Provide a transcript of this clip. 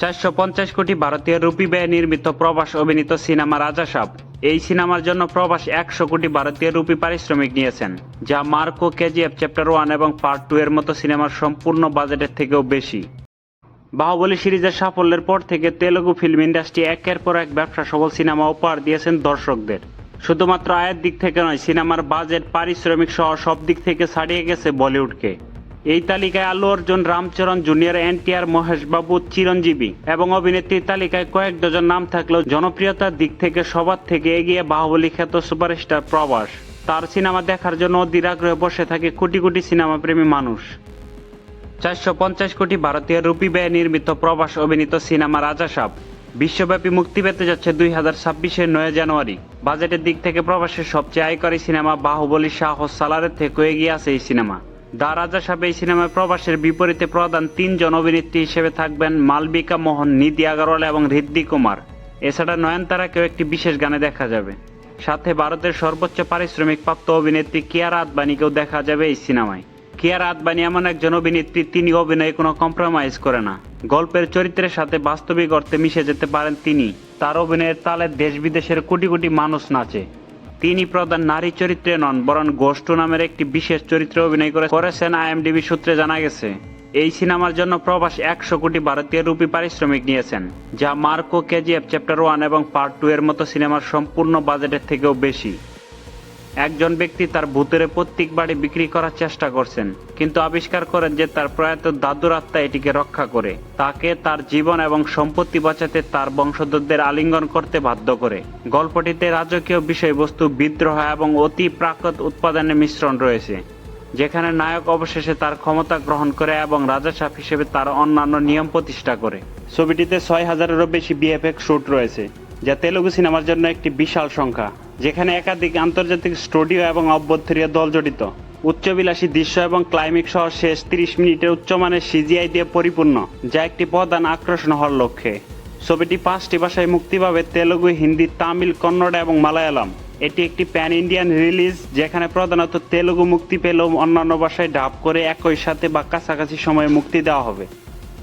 চারশো পঞ্চাশ কোটি ভারতীয় রুপি ব্যয়ে নির্মিত প্রবাস অভিনীত সিনেমা রাজা সাপ। এই সিনেমার জন্য প্রবাস একশো কোটি ভারতীয় রুপি পারিশ্রমিক নিয়েছেন, যা মার্কো কেজিএফ চ্যাপ্টার ওয়ান এবং পার্ট টু এর মতো সিনেমার সম্পূর্ণ বাজেটের থেকেও বেশি। বাহুবলী সিরিজের সাফল্যের পর থেকে তেলুগু ফিল্ম ইন্ডাস্ট্রি একের পর এক ব্যবসা সফল সিনেমা উপহার দিয়েছেন দর্শকদের। শুধুমাত্র আয়ের দিক থেকে নয়, সিনেমার বাজেট, পারিশ্রমিক সহ সব দিক থেকে ছাড়িয়ে গেছে বলিউডকে। এই তালিকায় আল্লু অর্জুন, রামচরণ জুনিয়র, এনটিআর মহেশ বাবু চিরঞ্জীবী এবং অভিনেত্রীর তালিকায় কয়েক ডজন নাম থাকলেও জনপ্রিয়তার দিক থেকে সবার থেকে এগিয়ে বাহুবলী খ্যাত সুপারস্টার প্রবাস তার সিনেমা দেখার জন্য অধীর আগ্রহে বসে থাকে কোটি কোটি সিনেমা প্রেমী মানুষ। চারশো পঞ্চাশ কোটি ভারতীয় রুপি ব্যয়ে নির্মিত প্রবাস অভিনীত সিনেমা রাজা সাব বিশ্বব্যাপী মুক্তি পেতে যাচ্ছে দুই হাজার ছাব্বিশের নয় জানুয়ারি। বাজেটের দিক থেকে প্রবাসের সবচেয়ে আয়কারী সিনেমা বাহুবলী সাহস সালারের থেকেও এগিয়ে আছে এই সিনেমা। দা রাজা সাহেব এই সিনেমায় প্রবাসের বিপরীতে প্রধান তিনজন অভিনেত্রী হিসেবে থাকবেন মালবিকা মোহন, নিধি আগরওয়াল এবং হৃদ্দি কুমার। এছাড়া নয়নতারাকেও একটি বিশেষ গানে দেখা যাবে। সাথে ভারতের সর্বোচ্চ পারিশ্রমিক প্রাপ্ত অভিনেত্রী কিয়ারা আদবানিকেও দেখা যাবে এই সিনেমায়। কিয়ারা আদবানি এমন একজন অভিনেত্রী, তিনি অভিনয়ে কোনো কম্প্রোমাইজ করে না। গল্পের চরিত্রের সাথে বাস্তবিক অর্থে মিশে যেতে পারেন তিনি। তার অভিনয়ের তালে দেশ বিদেশের কোটি কোটি মানুষ নাচে। তিনি প্রধান নারী চরিত্রে নন, বরং গোষ্ঠ নামের একটি বিশেষ চরিত্রে অভিনয় করে করেছেন আইএমডিবি সূত্রে জানা গেছে। এই সিনেমার জন্য প্রবাস একশো কোটি ভারতীয় রুপি পারিশ্রমিক নিয়েছেন, যা মার্কো কেজিএফ চ্যাপ্টার ওয়ান এবং পার্ট টু এর মতো সিনেমার সম্পূর্ণ বাজেটের থেকেও বেশি। একজন ব্যক্তি তার ভূতের প্রত্যেক বাড়ি বিক্রি করার চেষ্টা করছেন, কিন্তু আবিষ্কার করেন যে তার প্রয়াত দাদুর আত্মা এটিকে রক্ষা করে, তাকে তার জীবন এবং সম্পত্তি বাঁচাতে তার বংশধরদের আলিঙ্গন করতে বাধ্য করে। গল্পটিতে রাজকীয় বিষয়বস্তু বিদ্রোহ এবং অতি প্রাকৃত উৎপাদনের মিশ্রণ রয়েছে, যেখানে নায়ক অবশেষে তার ক্ষমতা গ্রহণ করে এবং রাজা সাপ হিসেবে তার অন্যান্য নিয়ম প্রতিষ্ঠা করে। ছবিটিতে ছয় হাজারেরও বেশি বিএফএক্স শুট রয়েছে, যা তেলুগু সিনেমার জন্য একটি বিশাল সংখ্যা। যেখানে একাধিক আন্তর্জাতিক স্টুডিও এবং অভ্যন্তরীয় দল জড়িত। উচ্চবিলাসী দৃশ্য এবং ক্লাইমিক সহ শেষ তিরিশ মিনিটের উচ্চমানের সিজিআই দিয়ে পরিপূর্ণ, যা একটি প্রধান আকর্ষণ হওয়ার লক্ষ্যে। ছবিটি পাঁচটি ভাষায় মুক্তি পাবে তেলুগু, হিন্দি, তামিল, কন্নড় এবং মালায়ালাম। এটি একটি প্যান ইন্ডিয়ান রিলিজ, যেখানে প্রধানত তেলুগু মুক্তি পেলেও অন্যান্য ভাষায় ডাব করে একই সাথে বা কাছাকাছি সময়ে মুক্তি দেওয়া হবে।